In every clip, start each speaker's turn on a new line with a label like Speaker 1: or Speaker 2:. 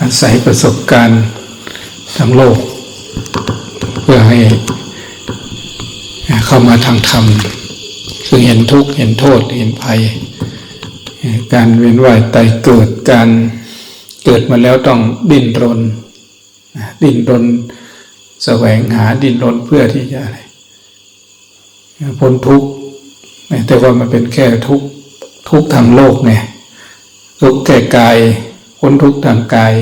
Speaker 1: อาศัยประสบการณ์ทางโลก เพื่อให้เข้ามาทางธรรมคือเห็นทุกข์เห็นโทษเห็นภัย การเวียนว่ายตายเกิดการเกิดมาแล้วต้องดิ้นรน ดิ้นรนแสวงหาดิ้นรนเพื่อที่จะพ้นทุกข์แต่ว่ามันเป็นแค่ทุกข์ทุกข์ทางโลกไงทุกข์แก่กาย พ้นทุกข์ทางกาย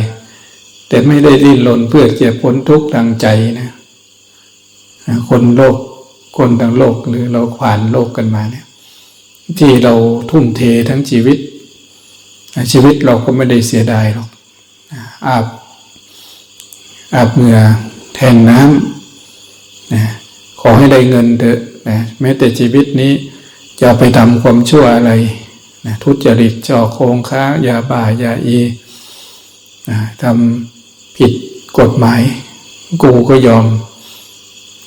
Speaker 1: แต่ไม่ได้ดิ้นรนเพื่อจะพ้นทุกข์ทางใจนะคนโลกคนทางโลกหรือเราผ่านโลกกันมาเนี่ย ที่เราทุ่มเททั้งชีวิต ชีวิตเราก็ไม่ได้เสียดายหรอกอาบอาบเหงื่อแทนน้ำนะขอให้ได้เงินเถอะนะแม้แต่ชีวิตนี้จะไปทำความชั่วอะไรนะทุจริตจ่อโคงค้ายาบ้ายาอี ทำผิดกฎหมาย กูก็ยอม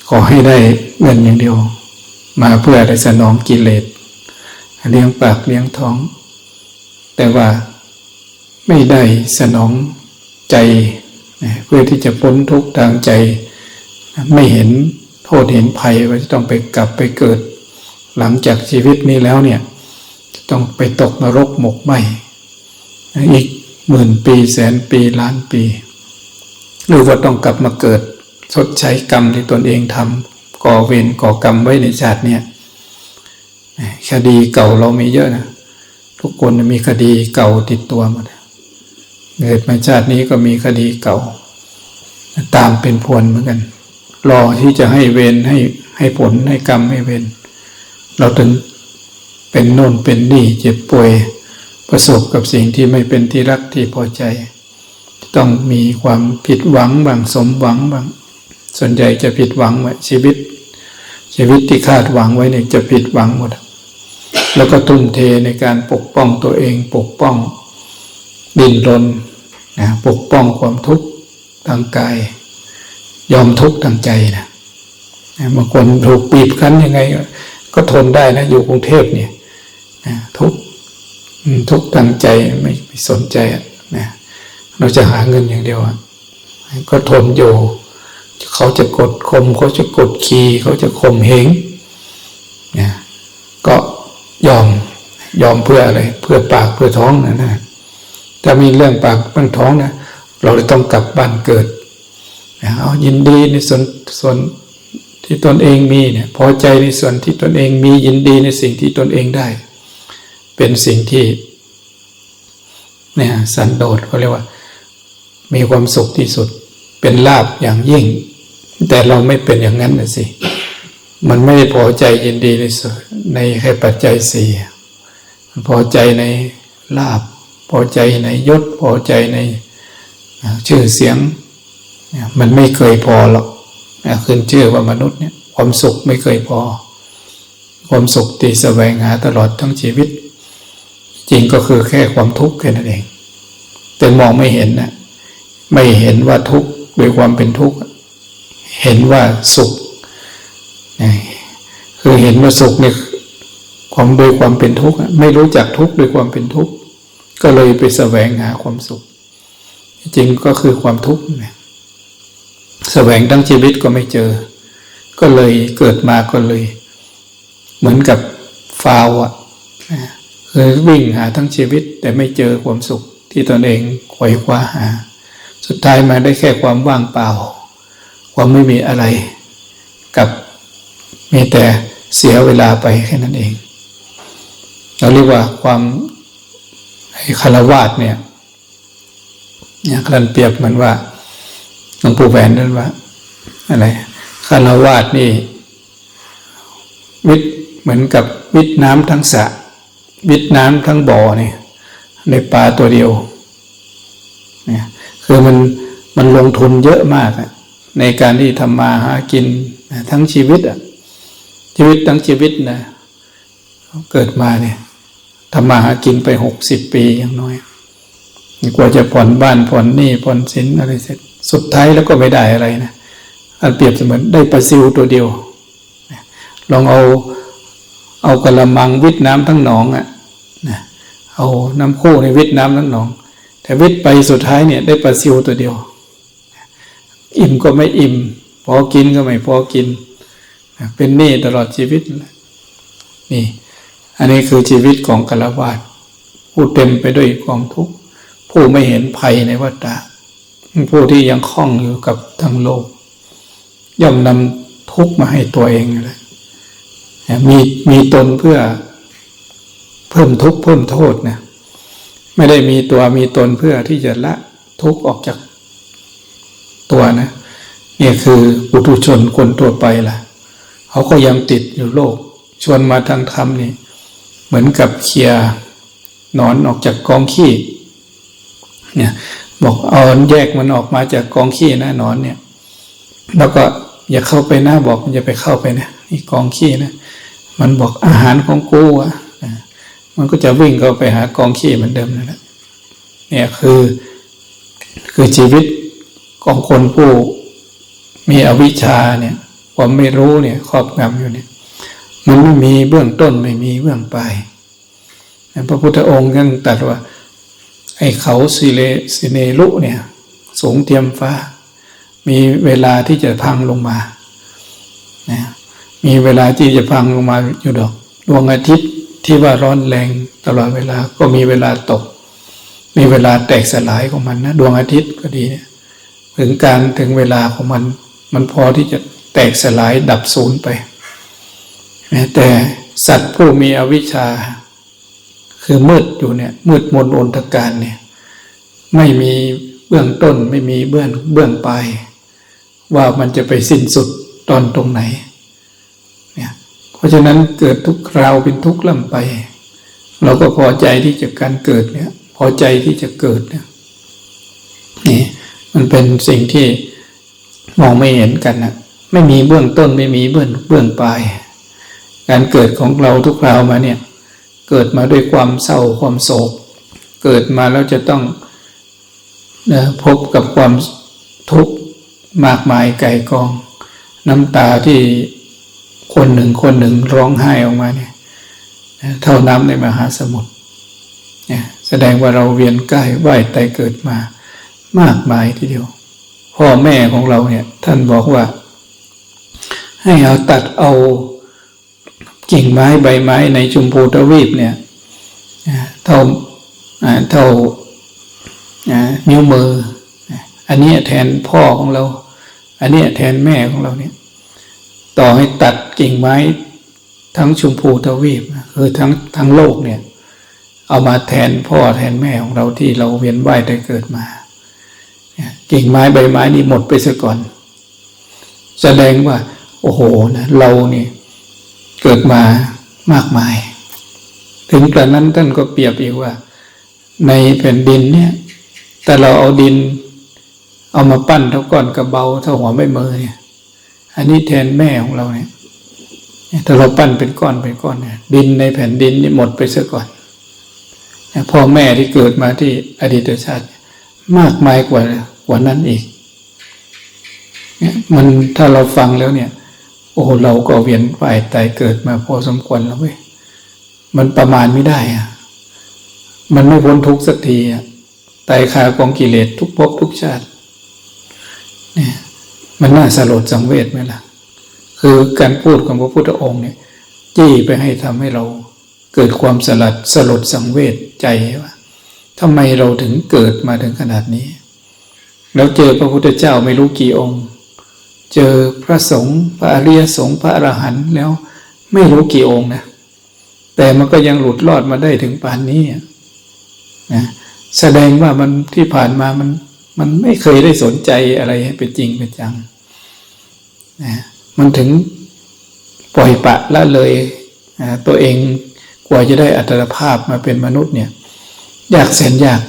Speaker 1: ขอให้ได้เงินอย่างเดียว มาเพื่อได้สนองกิเลสเลี้ยงปากเลี้ยงท้อง แต่ว่าไม่ได้สนองใจ เพื่อที่จะพ้นทุกข์ทางใจ ไม่เห็นโทษเห็นภัยว่าจะต้องไปกลับไปเกิด หลังจากชีวิตนี้แล้วเนี่ย ต้องไปตกนรกหมกไหมอีก หมื่นปีแสนปีล้านปี หรือว่าต้องกลับมาเกิดชดใช้กรรมที่ตนเองทำก่อเวรก่อกรรมไว้ในชาติเนี่ยคดีเก่าเรามีเยอะนะทุกคนมีคดีเก่าติดตัวหมดเกิดมาชาตินี้ก็มีคดีเก่า ตามเป็นพวนเหมือนกัน รอที่จะให้เวรให้ให้ผลให้กรรมให้เวรเราถึงเป็นโน่นเป็นนี่เจ็บป่วย ประสบกับสิ่งที่ไม่เป็นที่รักที่พอใจ ต้องมีความผิดหวังบางสมหวังบาง ส่วนใหญ่จะผิดหวังว่าชีวิต ชีวิตที่คาดหวังไว้เนี่ยจะผิดหวังหมด แล้วก็ทุ่มเทในการปกป้องตัวเองปกป้องดิ้นรนนะปกป้องความทุกข์ทางกาย ยอมทุกข์ทางใจนะบางคนถูกปีบคั้นยังไง ก็ทนได้นะอยู่กรุงเทพเนี่ยนะทุก ทุกข์ทางใจไม่ไม่สนใจนะเราจะหาเงินอย่างเดียวก็ทนอยู่ เขาจะกดคมเขาจะกดขีเขาจะข่มเหงนะก็ยอมยอมเพื่ออะไร เพื่อปากเพื่อท้องนะนะถ้ามีเรื่องปากเรื่องท้องนะเราจะต้องกลับบ้านเกิดเอายินดีในส่วนส่วนที่ตนเองมีเนี่ยพอใจในส่วนที่ตนเองมียินดีในสิ่งที่ตนเองได้ เป็นสิ่งที่เนี่ยสันโดษเขาเรียกว่า มีความสุขที่สุด เป็นลาบอย่างยิ่ง แต่เราไม่เป็นอย่างนั้นนะสิ มันไม่พอใจยินดีในสในแค่ปัจจัยสี่พอใจในลาบ พอใจในยศ พอใจในชื่อเสียง มันไม่เคยพอหรอกขึ้นชื่อว่ามนุษย์เนี่ยความสุขไม่เคยพอ ความสุขที่แสวงหาตลอดทั้งชีวิต จริงก็คือแค่ความทุกข์แค่นั้นเอง แต่มองไม่เห็นนะไม่เห็นว่าทุกข์ด้วยความเป็นทุกข์เห็นว่าสุขคือเห็นว่าสุขเนี่ยความโดยความเป็นทุกข์ไม่รู้จักทุกข์ด้วยความเป็นทุกข์ก็เลยไปแสวงหาความสุข จริงก็คือความทุกข์แสวงทั้งชีวิตก็ไม่เจอ ก็เลยเกิดมาก็เลย เหมือนกับฟาวอะ คือวิ่งหาทั้งชีวิตแต่ไม่เจอความสุขที่ตนเองไขว่คว้าหา สุดท้ายมาได้แค่ความว่างเปล่า ความไม่มีอะไร กับมีแต่เสียเวลาไปแค่นั้นเอง เราเรียกว่าความคารวาสเนี่ยเนี่ยกลันเปรียบเหมือนว่าหลวงปู่แหวนนั่นว่าอะไรคารวาสนี่ วิทเหมือนกับวิทน้ำทั้งสระ วิทน้ำทั้งบ่อเนี่ยในปลาตัวเดียวเนี่ยคือมันมันลงทุนเยอะมากในการที่ทำมาหากินทั้งชีวิตอะชีวิตทั้งชีวิตนะเกิดมาเนี่ยทำมาหากินไปหกสิบปีอย่างน้อยกว่าจะผ่อนบ้านผ่อนหนี้ผ่อนสินอะไรเสร็จ สุดท้ายแล้วก็ไม่ได้อะไรนะอันเปรียบเสมือนได้ปลาซิวตัวเดียว ลองเอาเอากระมังวิทน้ำทั้งหนองอะ่ะ นะเอาน้ำโค้ในวิทน้ำทั้งหนอง แต่วิทย์ไปสุดท้ายเนี่ยได้ปลาซิวตัวเดียว อิ่มก็ไม่อิ่ม พอกินก็ไม่พอกิน เป็นหนี้ตลอดชีวิต นี่ อันนี้คือชีวิตของกลวาดผู้เต็มไปด้วยกองทุกข์ ผู้ไม่เห็นภัยในวัฏฏะผู้ที่ยังคล้องอยู่กับทั้งโลก ย่อมนำทุกข์มาให้ตัวเองเลยมีมีตนเพื่อ เพิ่มทุกข์เพิ่มโทษเนะไม่ได้มีตัวมีตนเพื่อที่จะละทุกข์ออกจากตัวนะนี่คือปุถุชนคนตัวไปล่ะ เขาก็ยังติดอยู่โลก ชวนมาทางธรรมนี่ เหมือนกับเคลียนอนออกจากกองขี้เนี่ยบอกเอาแยกมันออกมาจากกองขี้นะนอนเนี่ย แล้วก็อย่าเข้าไปนะบอกอย่าไปเข้าไปนะนี่กองขี้นะ มันบอกอาหารของกูอะ มันก็จะวิ่งเข้าไปหากองขี้เหมือนเดิมนั่นแหละเนี่ยคือคือชีวิตของคนผู้มีอวิชชาเนี่ยความไม่รู้เนี่ยครอบงำอยู่เนี่ยมันไม่มีเบื้องต้นไม่มีเบื้องปลายพระพุทธองค์ยังตรัสว่า ไอ้เขาสิเลสิเนลุเนี่ยสูงเทียมฟ้า มีเวลาที่จะพังลงมานะมีเวลาที่จะพังลงมาอยู่ดอก ดวงอาทิตย์ ที่ว่าร้อนแรงตลอดเวลาก็มีเวลาตก มีเวลาแตกสลายของมันนะดวงอาทิตย์ก็ดีเนี่ยถึงการถึงเวลาของมัน มันพอที่จะแตกสลายดับสูญไปแต่สัตว์ผู้มีอวิชชา คือมืดอยู่เนี่ยมืดมนอนตการเนี่ยไม่มีเบื้องต้นไม่มีเบื้องเบื้องปลายว่ามันจะไปสิ้นสุดตอนตรงไหน ราะฉะนั้นเกิดทุกคราวเป็นทุกข์ล่ำไป เราก็พอใจที่จะการเกิดเนี่ย พอใจที่จะเกิดเนี่ยนี่มันเป็นสิ่งที่มองไม่เห็นกันนะไม่มีเบื้องต้นไม่มีเบื้องเบื้องปลาย การเกิดของเราทุกคราวมาเนี่ย เกิดมาด้วยความเศร้าความโศก เกิดมาแล้วจะต้องนะพบกับความทุกข์มากมายไก่กอง น้ำตาที่ คนหนึ่งคนหนึ่งร้องไห้ออกมาเนี่ยเท่าน้ำในมหาสมุทรเนี่ยแสดงว่าเราเวียนใกล้ไหวไตเกิดมามากมายทีเดียว พ่อแม่ของเราเนี่ย ท่านบอกว่า ให้เอาตัดเอากิ่งไม้ใบไม้ในชุมพูทวีปเนี่ยเท่าเท่านิ้วมือ อันนี้แทนพ่อของเรา อันนี้แทนแม่ของเราเนี่ย ต่อให้ตัดกิ่งไม้ทั้งชุมพูทวีปคือทั้งทั้งโลกเนี่ย เอามาแทนพ่อแทนแม่ของเราที่เราเวียนว่ายได้เกิดมากิ่งไม้ใบไม้นี่หมดไปซะก่อน แสดงว่า โอ้โหนะเราเนี่ยเกิดมามากมาย ถึงกระนั้นท่านก็เปรียบอีกว่า ในแผ่นดินเนี่ย แต่เราเอาดิน เอามาปั้นเท่าก้อนกระเบาเท่าหัวไม่มือเนี่ย อันนี้แทนแม่ของเราเนี่ยถ้าเราปั้นเป็นก้อนเป็นก้อนเนี่ยดินในแผ่นดินนี่หมดไปซะก่อนพ่อแม่ที่เกิดมาที่อดีตชาติ มากมายกว่ากว่านั้นอีกเนี่ยมันถ้าเราฟังแล้วเนี่ย โอ้เราก็เวียนว่ายตายเกิดมาพอสมควรแล้วเว้ยมันประมาณไม่ได้อะมันไม่พ้นทุกสักทีอะตายคากองกิเลสทุกภพทุกชาติเนี่ย มันน่าสลดสังเวชไหมล่ะ คือการพูดของพระพุทธองค์เนี่ยจี้ไปให้ทำให้เราเกิดความสลัดสลดสังเวชใจว่าทำไมเราถึงเกิดมาถึงขนาดนี้ แล้วเจอพระพุทธเจ้าไม่รู้กี่องค์ เจอพระสงฆ์พระอริยสงฆ์พระอรหันต์แล้วไม่รู้กี่องค์นะ แต่มันก็ยังหลุดรอดมาได้ถึงป่านนี้นะแสดงว่ามันที่ผ่านมามัน มันไม่เคยได้สนใจอะไรให้เป็นจริงเป็นจังนะมันถึงปล่อยปะละเลยตัวเองกว่าจะได้อัตภาพมาเป็นมนุษย์เนี่ยยากแสนยาก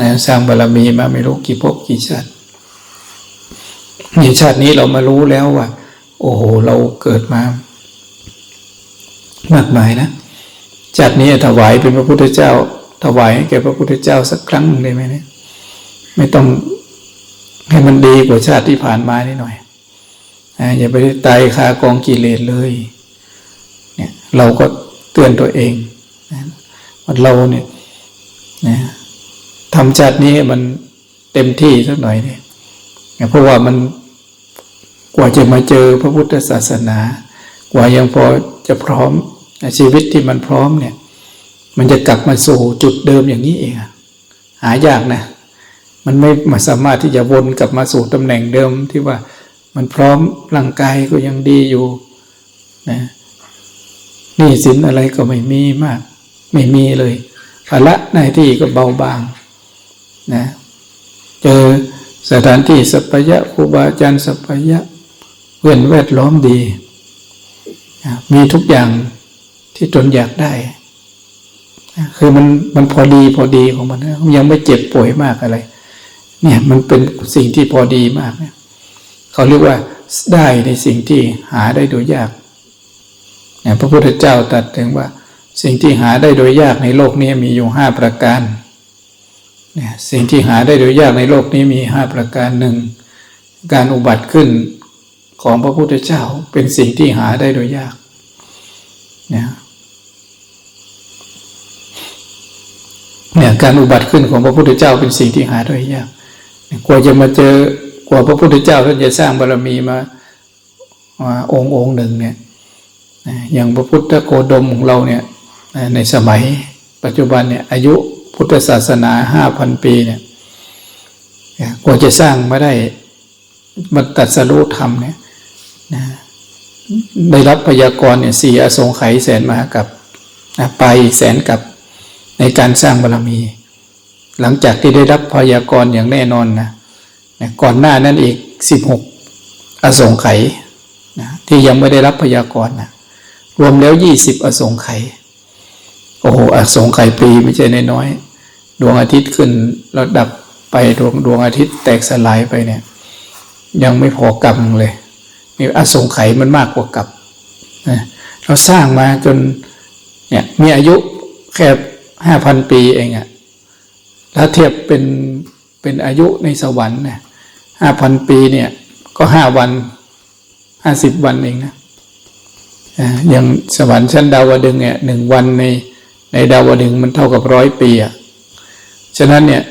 Speaker 1: นะสร้างบารรมีมาไม่รู้กี่ภพกี่ชาติในชาตินี้เรามารู้แล้วว่า โอ้โห เราเกิดมามากมายนะชาตินี้ถวายเป็นพระพุทธเจ้า ถวายให้แก่พระพุทธเจ้าสักครั้งได้ไหมเนี่ย ไม่ต้องให้มันดีกว่าชาติที่ผ่านมานิดหน่อยอย่าไปตายคากองกิเลสเลย เนี่ย เราก็เตือนตัวเองว่าเราเนี่ยนะทำชาตินี้มันเต็มที่สักหน่อยเนี่ยเพราะว่ามันกว่าจะมาเจอพระพุทธศาสนา กว่ายังพอจะพร้อมชีวิตที่มันพร้อมเนี่ย มันจะกลับมาสู่จุดเดิมอย่างนี้เองหายากนะ มันไม่มาสามารถที่จะวนกลับมาสู่ตำแหน่งเดิมที่ว่ามันพร้อมร่างกายก็ยังดีอยู่นะนี่สินอะไรก็ไม่มีมาก ไม่มีเลยภาระหน้าที่ก็เบาบางนะเจอสถานที่สัพยะครูบาอาจารย์สัพยะเพื่อนแวดล้อมดี มีทุกอย่างที่ตนอยากได้ คือมันมันพอดีพอดีของมันนะยังไม่เจ็บป่วยมากอะไร เนี่ยมันเป็นสิ่งที่พอดีมากเนี่ยเขาเรียกว่าได้ในสิ่งที่หาได้โดยยากเนี่ยพระพุทธเจ้าตรัสถึงว่า สิ่งที่หาได้โดยยากในโลกนี้มีอยู่ห้าประการเนี่ยสิ่งที่หาได้โดยยากในโลกนี้มีห้าประการหนึ่งการอุบัติขึ้นของพระพุทธเจ้าเป็นสิ่งที่หาได้โดยยากเนี่ยเนี่ยการอุบัติขึ้นของพระพุทธเจ้าเป็นสิ่งที่หาได้ยาก กว่าจะมาเจอกว่าพระพุทธเจ้าท่านจะสร้างบารมีมามาองค์องค์หนึ่งเนี่ยอย่างพระพุทธโคดมของเราเนี่ยในสมัยปัจจุบันเนี่ยอายุพุทธศาสนาห้าพันปีเนี่ยกว่าจะสร้างมาได้บรรตัดสรุธรรมเนี่ยได้รับพยากรณ์เนี่ยสี่อสงไขยแสนมากับไปแสนกับในการสร้างบารรมี หลังจากที่ได้รับพยากรณ์อย่างแน่นอนนะก่อนหน้านั้นอีกสิบหกอสงไขยนะที่ยังไม่ได้รับพยากรณ์นะรวมแล้วยี่สิบอสงไขยโอ้โหอสงไขยปีไม่ใช่น้อยดวงอาทิตย์ขึ้นแล้วดับไปดวงดวงอาทิตย์แตกสลายไปเนี่ย ยังไม่พอกรรมเลยนี่อสงไขยมันมากกว่ากับนะเราสร้างมาจนเนี่ยมีอายุแค่ห้าพันปีเองอะ ถ้าเทียบเป็นเป็นอายุในสวรรค์เนี่ยห้าพันปีเนี่ย ก็ห้าวันห้าสิบวันเองนะอย่างสวรรค์ชั้นดาวดึงเนี่ยหนึ่งวันในในดาวดึงมันเท่ากับร้อยปีอะฉะนั้นเนี่ย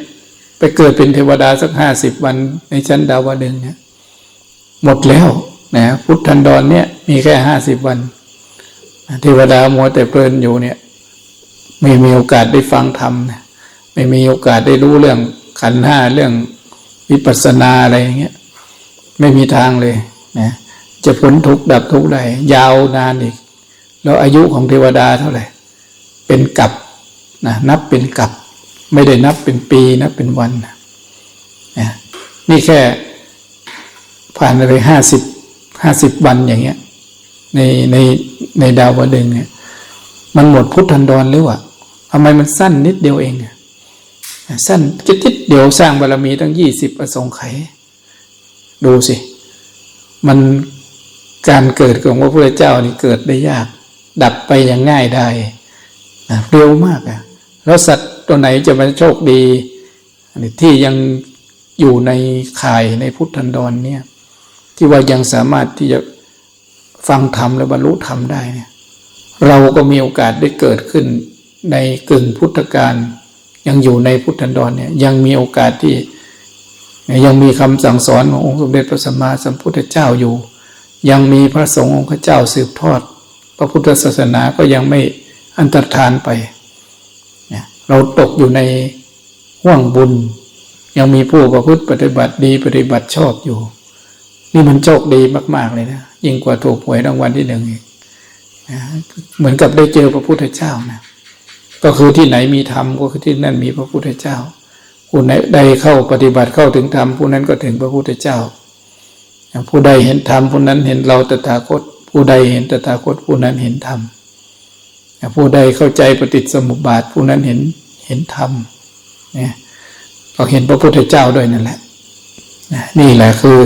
Speaker 1: ไปเกิดเป็นเทวดาสักห้าสิบวันในชั้นดาวดึงเนี่ยหมดแล้วนะพุทธันดรเนี่ยมีแค่ห้าสิบวันเทวดามัวแต่เพลินอยู่เนี่ย ไม่มีโอกาสได้ฟังธรรมนะ ไม่มีโอกาสได้รู้เรื่องขันห้าเรื่องวิปัสสนาอะไรอย่างเงี้ยไม่มีทางเลยนะจะพ้นทุกข์ดับทุกข์ได้ยาวนานอีก แล้วอายุของเทวดาเท่าไหร่ เป็นกับนะนับเป็นกับ ไม่ได้นับเป็นปีนับเป็นวันนะนี่แค่ผ่านไปห้าสิบห้าสิบวันอย่างเงี้ย ในในในดาวดึงเนี่ย มันหมดพุทธันดรหรือวะทำไมมันสั้นนิดเดียวเองเนี่ย สั้นจิตจิตเดี๋ยวสร้างบารรมีตั้งยี่สิบประสงค์ไขดูสิ มันการเกิดของพระพุทธเจ้านี่เกิดได้ยาก ดับไปอย่างง่ายได้นะเร็วมากอะแล้วสัตว์ตัวไหนจะมาโชคดีที่ยังอยู่ในข่ายในพุทธันดรเนี่ย ที่ว่ายังสามารถที่จะฟังธรรมและบรรลุธรรมได้เนี่ย เราก็มีโอกาสได้เกิดขึ้นในกึ่งพุทธกาล ยังอยู่ในพุทธันดรเนี่ยยังมีโอกาสที่ ยังมีคำสั่งสอนขององค์สมเด็จพระสัมมาสัมพุทธเจ้าอยู่ ยังมีพระสงฆ์องค์เจ้าสืบทอด พระพุทธศาสนาก็ยังไม่อันตรธานไป เราตกอยู่ในห่วงบุญ ยังมีผู้ประพฤติปฏิบัติดีปฏิบัติชอบอยู่ นี่มันโชคดีมาก ๆ เลยนะ ยิ่งกว่าถูกหวยรางวัลที่หนึ่งอีกเหมือนกับได้เจอพระพุทธเจ้านะ ก็คือที่ไหนมีธรรมก็คือที่นั่นมีพระพุทธเจ้า ผู้ใดได้เข้าปฏิบัติเข้าถึงธรรมผู้นั้นก็ถึงพระพุทธเจ้า ผู้ใดเห็นธรรมผู้นั้นเห็นเราตถาคต ผู้ใดเห็นตถาคตผู้นั้นเห็นธรรมผู้ใดเข้าใจปฏิสมุปบาทผู้นั้นเห็นเห็นธรรมเนี่ยก็เห็นพระพุทธเจ้าด้วยนั่นแหละนี่แหละคือ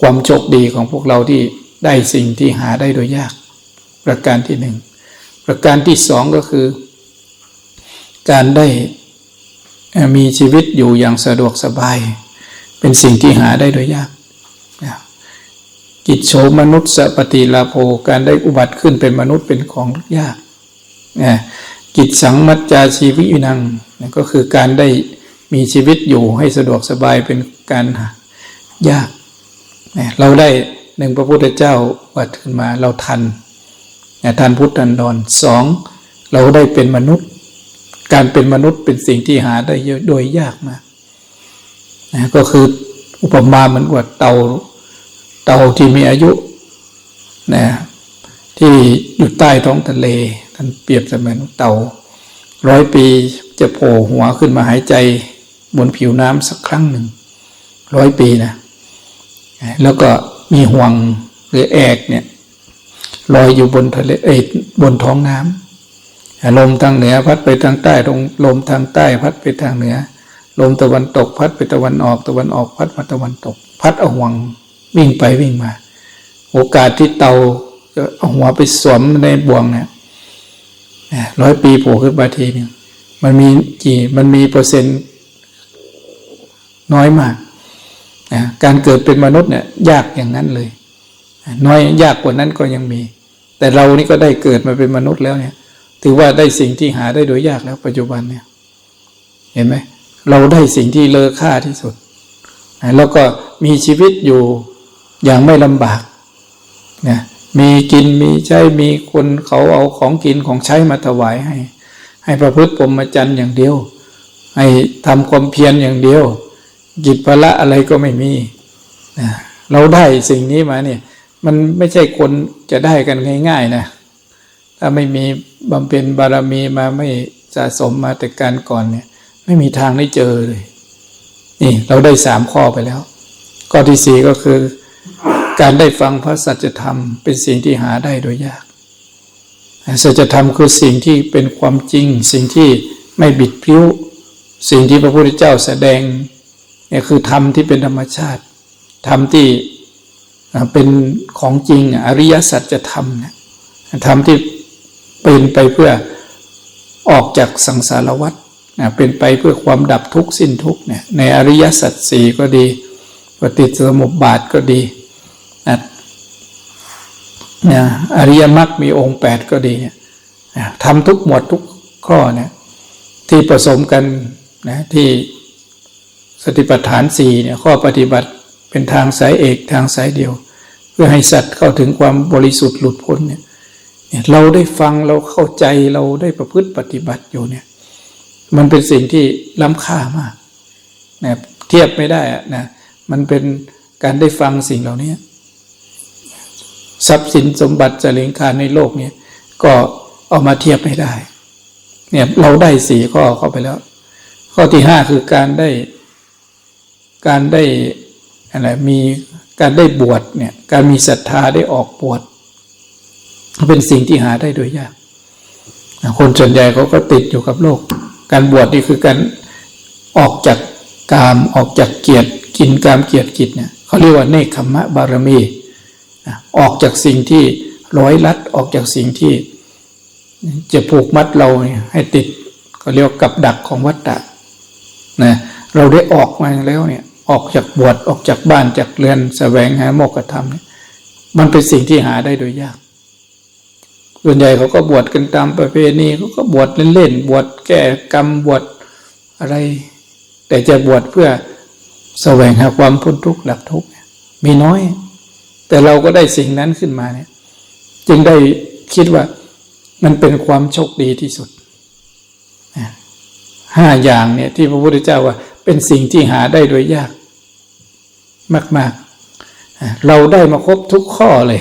Speaker 1: ความโชคดีของพวกเราที่ได้สิ่งที่หาได้โดยยาก ประการที่หนึ่งประการที่สองก็คือ การได้มีชีวิตอยู่อย่างสะดวกสบาย เป็นสิ่งที่หาได้โดยยาก กิจโฉมนุษย์สปฏิลาโภการได้อุบัติขึ้นเป็นมนุษย์เป็นของยาก กิจสังมัจจาชีวินังก็คือการได้มีชีวิตอยู่ให้สะดวกสบายเป็นการยาก เราได้หนึ่งพระพุทธเจ้าวัดขึ้นมาเราทันทันพุทธันดรสองเราได้เป็นมนุษย์ การเป็นมนุษย์เป็นสิ่งที่หาได้เยอะโดยยากมากนะก็คืออุปมาเหมือนกับเตาเตาที่มีอายุนะที่อยู่ใต้ท้องทะเลท่านเปรียบเสมือนเตาร้อยปีจะโผล่หัวขึ้นมาหายใจบนผิวน้ำสักครั้งหนึ่งร้อยปีนะแล้วก็มีห่วงหรือแอกเนี่ยลอยอยู่บนทะเลเอยบนท้องน้ำ ลมทางเหนือพัดไปทางใต้ลมลมทางใต้พัดไปทางเหนือ ลมตะวันตก พัดไปตะวันออกตะวันออกพัดมาตะวันตก พัดเอาห่วงวิ่งไปวิ่งมา โอกาสที่เตาจะเอาหัวไปสวมในบ่วงเนี่ยร้อยปีโผล่ขึ้นมาทีนึ่งมันมีกี่มันมีเปอร์เซ็นต์น้อยมากนะการเกิดเป็นมนุษย์เนี่ยยากอย่างนั้นเลย น้อยยากกว่านั้นก็ยังมี แต่เรานี่ก็ได้เกิดมาเป็นมนุษย์แล้วเนี่ย ถือว่าได้สิ่งที่หาได้โดยยากแล้วปัจจุบันเนี่ย เห็นไหมเราได้สิ่งที่เลอค่าที่สุดแล้วก็มีชีวิตอยู่อย่างไม่ลำบากนะมีกินมีใช้มีคนเขาเอาของกินของใช้มาถวายให้ ให้ประพฤติปรมจันทร์อย่างเดียว ให้ทำความเพียรอย่างเดียวกิจภละอะไรก็ไม่มีนะเราได้สิ่งนี้มาเนี่ย มันไม่ใช่คนจะได้กันง่าย ๆ นะ ถ้าไม่มีบำเพ็ญบารมีมาไม่สะสมมาแต่การก่อนเนี่ย ไม่มีทางได้เจอเลย นี่เราได้สามข้อไปแล้ว ข้อที่สี่ก็คือ การได้ฟังพระสัจธรรม เป็นสิ่งที่หาได้โดยยากสัจธรรมคือสิ่งที่เป็นความจริง สิ่งที่ไม่บิดพิ้ว สิ่งที่พระพุทธเจ้าแสดงเนี่ยคือธรรมที่เป็นธรรมชาติธรรมที่เป็นของจริงอริยสัจธรรมนี่ยธรรมที่ เป็นไปเพื่อออกจากสังสารวัฏนะเป็นไปเพื่อความดับทุกข์สิ้นทุกข์เนี่ยในอริยสัจสี่ก็ดีปฏิสมุปบาทก็ดีนะนี่ยอริยมรรคมีองค์แปดก็ดีเนี่ยทำทุกหมวดทุกข้อเนี่ยที่ผสมกันนะที่สติปัฏฐานสี่เนี่ยข้อปฏิบัติเป็นทางสายเอกทางสายเดียว เพื่อให้สัตว์เข้าถึงความบริสุทธิ์หลุดพ้นเนี่ย เราได้ฟังเราเข้าใจเราได้ประพฤติปฏิบัติอยู่เนี่ย มันเป็นสิ่งที่ล้ำค่ามากนะเทียบไม่ได้นะมันเป็นการได้ฟังสิ่งเหล่านี้ทรัพย์สินสมบัติจริญคารในโลกเนี่ยก็เอามาเทียบไม่ได้ เนี่ยเราได้สี่ข้อเข้าไปแล้ว ข้อที่ห้าคือการได้ การได้อะไรมีการได้บวชเนี่ย การมีศรัทธาได้ออกบวช เป็นสิ่งที่หาได้โดยยาก คนส่วนใหญ่เขาก็ติดอยู่กับโลก การบวชนี่คือการออกจากกามออกจากเกียรติกินกามเกียรติกิจเนี่ยเขาเรียกว่าเนคขมะบารมีออกจากสิ่งที่ร้อยลัดออกจากสิ่งที่จะผูกมัดเราให้ติดก็เรียกกับดักของวัฏฏะนะเราได้ออกมาแล้วเนี่ยออกจากบวชออกจากบ้านจากเรือนแสวงหาโมกขธรรมเนี่ยมันเป็นสิ่งที่หาได้โดยยาก ส่วนใหญ่เขาก็บวชกันตามประเพณีเขาก็บวชเล่นๆบวชแก้กรรมบวชอะไร แต่จะบวชเพื่อแสวงหาความพ้นทุกข์ดับทุกข์มีน้อย แต่เราก็ได้สิ่งนั้นขึ้นมาเนี่ย จึงได้คิดว่ามันเป็นความโชคดีที่สุดห้าอย่างเนี่ยที่พระพุทธเจ้าว่า เป็นสิ่งที่หาได้โดยยาก มาก ๆ เราได้มาครบทุกข้อเลย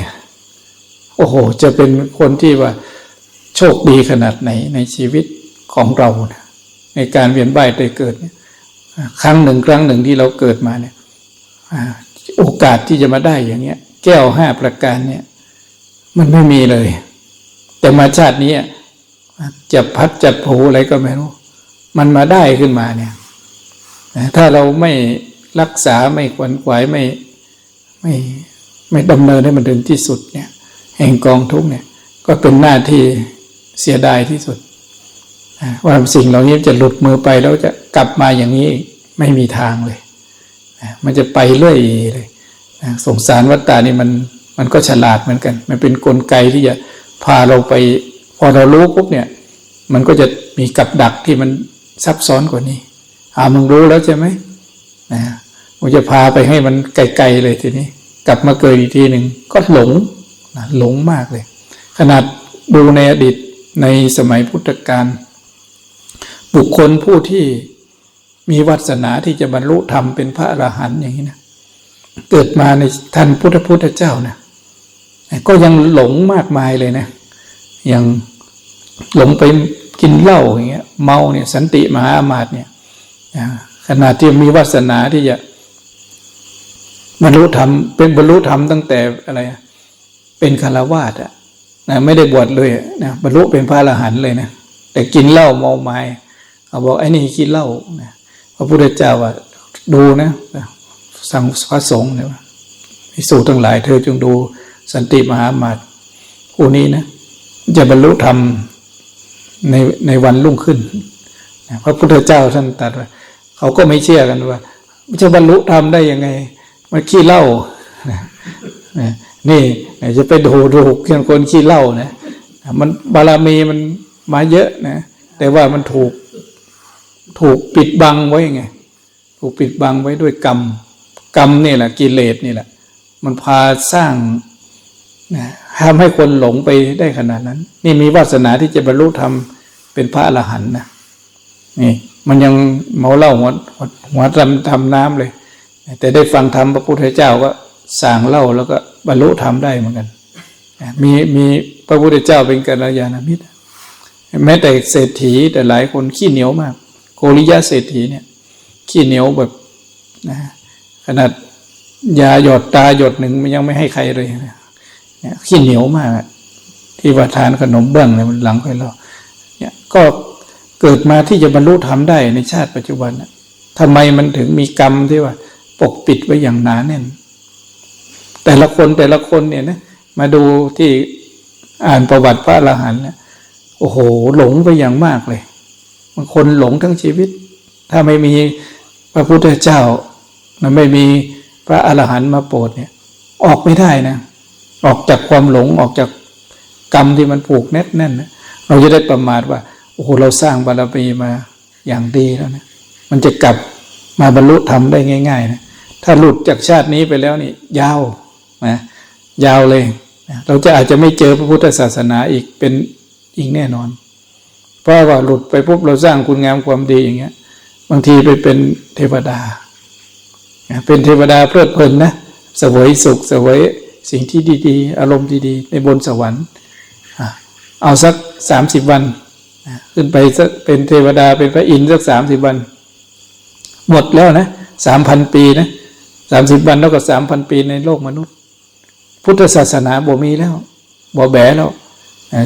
Speaker 1: โอ้โห จะเป็นคนที่ว่าโชคดีขนาดไหนในชีวิตของเรานะในการเวียนว่ายตายเกิดเนี่ยครั้งหนึ่งครั้งหนึ่งที่เราเกิดมาเนี่ยโอกาสที่จะมาได้อย่างเงี้ย แก้วห้าประการเนี่ย มันไม่มีเลย แต่มาชาตินี้จะพัดจัดผูอะไรก็ไม่รู้ มันมาได้ขึ้นมาเนี่ยถ้าเราไม่รักษาไม่ขวนขวายไม่ไม่ไม่ดำเนินให้มันถึงที่สุดเนี่ย แห่งกองทุกเนี่ย ก็เป็นหน้าที่เสียดายที่สุด ว่าสิ่งเหล่านี้จะหลุดมือไปแล้วจะกลับมาอย่างนี้ไม่มีทางเลย มันจะไปเรื่อยเลยสงสารวัตตานี่มันมันก็ฉลาดเหมือนกัน มันเป็นนกลไกที่จะพาเราไป พอเรารู้ปุ๊บเนี่ย มันก็จะมีกับดักที่มันซับซ้อนกว่านี้อ่ามึงรู้แล้วใช่ไหมนะผมจะพาไปให้มันไกลๆเลยทีนี้ กลับมาเกิดอีกทีหนึ่งก็หลง นะหลงมากเลย ขนาดดูในอดีตในสมัยพุทธกาลบุคคลผู้ที่มีวาสนาที่จะบรรลุธรรมเป็นพระอรหันต์อย่างนี้นะเกิดมาในท่านพุทธพุทธเจ้านะก็ยังหลงมากมายเลยนะยังหลงไปกินเหล้าอย่างเงี้ยเมาเนี่ยสันติมหาอามาตย์เนี่ยขนาดที่มีวาสนาที่จะบรรลุธรรมเป็นบรรลุธรรมตั้งแต่อะไรอะ เป็นคารวาสอะนะไม่ได้บวชเลยอะนะบรรลุเป็นพระอรหันต์เลยนะแต่กินเหล้าเมาไม้เขาบอกไอ้นี่กินเหล้านะพระพุทธเจ้าว่าดูนะสั่งพระสงฆ์เนี่ยพิสูจทั้งหลาย เธอจงดูสันติมหามาตผู้นี้นะ จะบรรลุธรรมในในวันรุ่งขึ้นนะพระพุทธเจ้าท่านตรัสว่าเขาก็ไม่เชื่อกันว่าจะบรรลุธรรมได้ยังไงมันขี้เหล้า นี่จะไปดูดูเพียงคนขี้เหล้านะมันบารมีมันมาเยอะนะ แต่ว่ามันถูกถูกปิดบังไว้ไงถูกปิดบังไว้ด้วยกรรม กรรมนี่แหละกิเลสนี่แหละ มันพาสร้างนะทำให้คนหลงไปได้ขนาดนั้น นี่มีวาสนาที่จะบรรลุธรรมเป็นพระอรหันต์นะนี่มันยังเมาเหล้าหัวหัวทำทำน้ำเลย แต่ได้ฟังธรรมพระพุทธเจ้าก็ สั่งเล้าแล้วก็บรรลุธรรมได้เหมือนกันมีมีพระพุทธเจ้าเป็นกัลยาณมิตรแม้แต่เศรษฐีแต่หลายคนขี้เหนียวมาก โกริยะเศรษฐีเนี่ยขี้เหนียวแบบนะขนาดยาหยดตาหยดหนึ่งมันยังไม่ให้ใครเลยเนี่ยขี้เหนียวมาก ที่ว่าทานขนมเบื้องเลยมันหลังค่อยเล่าเนี่ยก็เกิดมาที่จะบรรลุธรรมได้ในชาติปัจจุบันนะทำไมมันถึงมีกรรมที่ว่า ปกปิดไว้อย่างหนาแน่น แต่ละคนแต่ละคนเนี่ยนะมาดูที่อ่านประวัติพระอรหันต์เนี่ยโอ้โห หลงไปอย่างมากเลยบางคนหลงทั้งชีวิต ถ้าไม่มีพระพุทธเจ้านะไม่มีพระอรหันต์มาโปรดเนี่ย ออกไม่ได้นะ ออกจากความหลงออกจากกรรมที่มันผูกแน่นแน่นนะเราจะได้ประมาทว่าโอ้โหเราสร้างบารมีมาอย่างดีแล้วนะมันจะกลับมาบรรลุธรรมได้ง่าย ๆ นะ ถ้าหลุดจากชาตินี้ไปแล้วนี่ยาว นะยาวเลยนะเราจะอาจจะไม่เจอพระพุทธศาสนาอีกเป็นอีกแน่นอน เพราะว่าหลุดไปปุ๊บเราสร้างคุณงามความดีอย่างเงี้ย บางทีไปเป็นเทวดา เป็นเทวดาเพลิดเพลินนะสวยสุขสวยสิ่งที่ดีๆ อารมณ์ดีๆ ในบนสวรรค์เอาสักสามสิบวันขึ้นไปสักเป็นเทวดาเป็นพระอินทร์สักสามสิบวัน หมดแล้วนะสามพันปีนะสามสิบวันแล้วก็สามพันปีในโลกมนุษย์ พุทธศาสนาบ่มีแล้วบ่แบแล้ว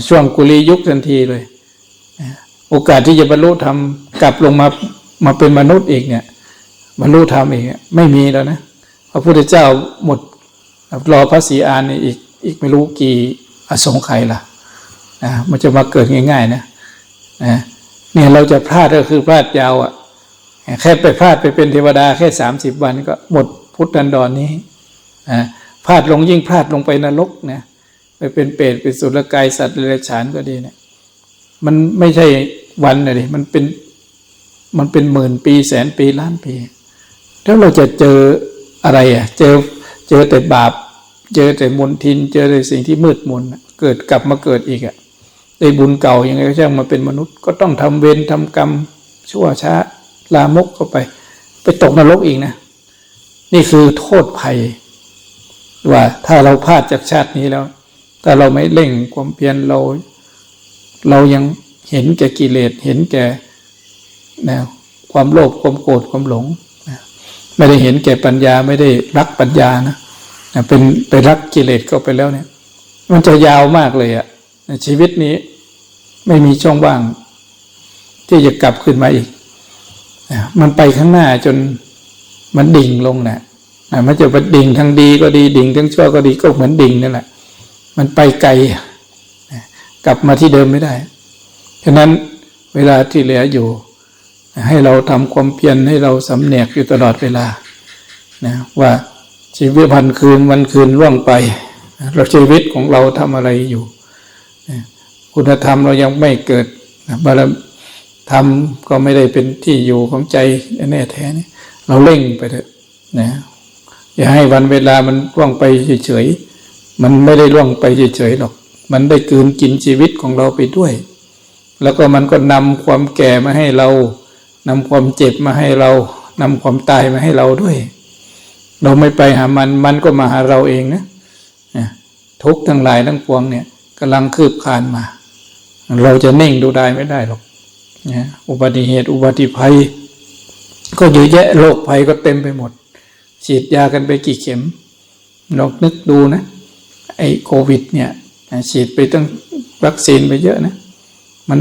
Speaker 1: ช่วงกุลียุคทันทีเลย โอกาสที่จะบรรลุธรรมกลับลงมามาเป็นมนุษย์อีกเนี่ยบรรลุธรรมอีกไม่มีแล้วนะพระพุทธเจ้าหมดรอพระศรีอานี่อีกอีกไม่รู้กี่อสงไขยล่ะนะมันจะมาเกิดง่าย ๆ นะนะเนี่ยเราจะพลาดก็คือพลาดยาวอะ่ะแค่ไปพลาดไปเป็นเทวดาแค่สามสิบวันก็หมดพุทธันดรนนี้นะ พลาดลงยิ่งพลาดลงไปนรกนะไปเป็นเปรตเป็นสุรกายสัตว์เดรัจฉานก็ดีเนะี่ยมันไม่ใช่วันนะดิมันเป็นมันเป็นหมื่นปีแสนปีล้านปี แล้วเราจะเจออะไรอะ เจอเจอแต่บาป เจอแต่มนทิน เจอแต่สิ่งที่มืดมนเกิดกลับมาเกิดอีกอะได้บุญเก่ายังไงก็ช่างมาเป็นมนุษย์ ก็ต้องทำเวรทำกรรม ชั่วช้าลามกเข้าไป ไปตกนรกอีกนะ นี่คือโทษภัย ว่าถ้าเราพลาดจากชาตินี้แล้วถ้าเราไม่เล่งความเพียรเรา เรายังเห็นแก่กิเลสเห็นแก่นะความโลภความโกรธความหลงนะไม่ได้เห็นแก่ปัญญาไม่ได้รักปัญญานะนะเป็นไปรักกิเลสเข้าไปแล้วเนี่ย มันจะยาวมากเลยอะชีวิตนี้ไม่มีช่องว่าง ที่จะกลับขึ้นมาอีกมันไปข้างหน้าจนมันดิ่งลงนะ่ะ มันจะไปดิ่งทั้งดีก็ดีดิ่งทั้งชั่วก็ดีก็เหมือนดิ่งนั่นแหละ มันไปไกลกลับมาที่เดิมไม่ได้ ฉะนั้นเวลาที่เหลืออยู่ ให้เราทำความเพียรให้เราสำเนียกอยู่ตลอดเวลานะว่าชีวิตพันคืนวันคืนล่วงไป เราชีวิตของเราทำอะไรอยู่ คุณธรรมเรายังไม่เกิดบารทำก็ไม่ได้เป็นที่อยู่ของใจแน่แท้เนี่เราเร่งไปเถอะนะ อย่าให้วันเวลามันล่วงไปเฉยๆมันไม่ได้ล่วงไปเฉยๆหรอก มันได้กืนกินชีวิตของเราไปด้วย แล้วก็มันก็นำความแก่มาให้เรานำความเจ็บมาให้เรานำความตายมาให้เราด้วย เราไม่ไปหามันมันก็มาหาเราเองนะทุกข์ทั้งหลายทั้งปวงเนี่ยกำลังคืบคลานมา เราจะนิ่งดูได้ไม่ได้หรอกนะอุบัติเหตุอุบัติภัย ก็เยอะแยะโรคภัยก็เต็มไปหมด ฉีดยากันไปกี่เข็มลองนึกดูนะ ไอ้โควิด เนี่ยฉีดไปตั้งวัคซีนไปเยอะนะ มัน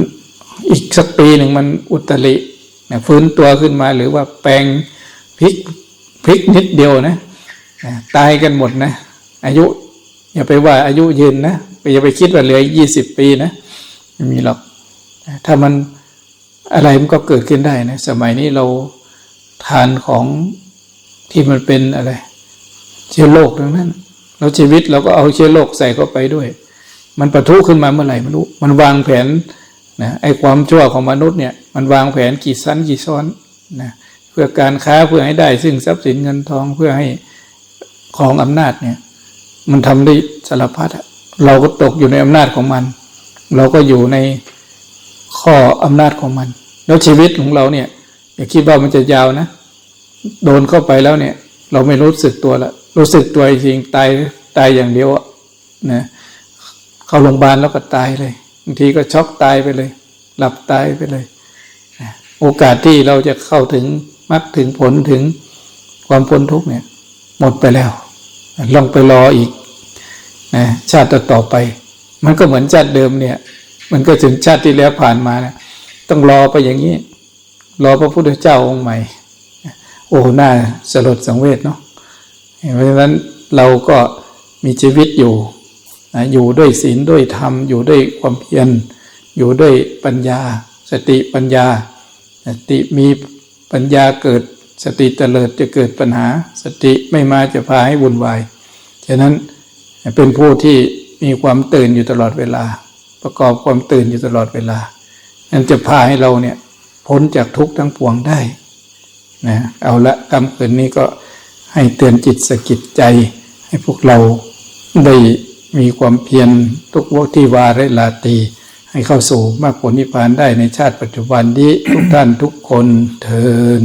Speaker 1: อีกสักปีหนึ่งมันอุตรินะฟื้นตัวขึ้นมาหรือว่าแปลงพลิกพลิกนิดเดียวนะนะตายกันหมดนะ อายุ อย่าไปว่าอายุยืนนะอย่าไปคิดว่าเหลือยี่สิบปีนะไม่มีหรอก ถ้ามันอะไรมันก็เกิดขึ้นได้นะ สมัยนี้เราทานของ ที่มันเป็นอะไร เชื้อโรคทั้งนั้นเราชีวิตเราก็เอาเชื้อโรคใส่เข้าไปด้วย มันประทุขึ้นมาเมื่อไหร่ไม่รู้ มันวางแผนนะไอ้ความชั่วของมนุษย์เนี่ย มันวางแผนกี่สั้นกี่ซ้อนนะเพื่อการค้าเพื่อให้ได้ ซึ่งทรัพย์สินเงินทองเพื่อให้ของอำนาจเนี่ย มันทำได้สารพัดเราก็ตกอยู่ในอำนาจของมัน เราก็อยู่ในข้ออำนาจของมัน แล้วชีวิตของเราเนี่ยอย่าคิดว่ามันจะยาวนะ โดนเข้าไปแล้วเนี่ย เราไม่รู้สึกตัวละรู้สึกตัวจริงตายตายอย่างเดียวอะนะเข้าโรงพยาบาลแล้วก็ตายเลยบางทีก็ช็อกตายไปเลย หลับตายไปเลยนะโอกาสที่เราจะเข้าถึงมรรคถึงผลถึงความพ้นทุกข์เนี่ย หมดไปแล้วลองไปรออีกนะชาติต่อไป มันก็เหมือนชาติเดิมเนี่ย มันก็ถึงชาติที่แล้วผ่านมานะต้องรอไปอย่างนี้ รอพระพุทธเจ้าองค์ใหม่ อ้น้าสลดสังเวชเนาะเพราะฉะนั้นเราก็มีชีวิตอยู่นะอยู่ด้วยศีลด้วยธรรม อยู่ด้วยความเพียรอยู่ด้วยปัญญา สติปัญญา สติมีปัญญาเกิดสติเตลิดจะเกิดปัญหา สติไม่มาจะพาให้วุ่นวายฉะนั้นเป็นผู้ที่มีความตื่นอยู่ตลอดเวลา ประกอบความตื่นอยู่ตลอดเวลานั่นจะพาให้เราเนี่ยพ้นจากทุกข์ทั้งปวงได้ นะเอาละคำคืนนี้ก็ให้เตือนจิตสะกิดใจ ให้พวกเราได้มีความเพียรทุกวกที่วาระลาตี ให้เข้าสู่มรรคผลนิพพานได้ในชาติปัจจุบันนี้ทุกท่านทุกคนเทิน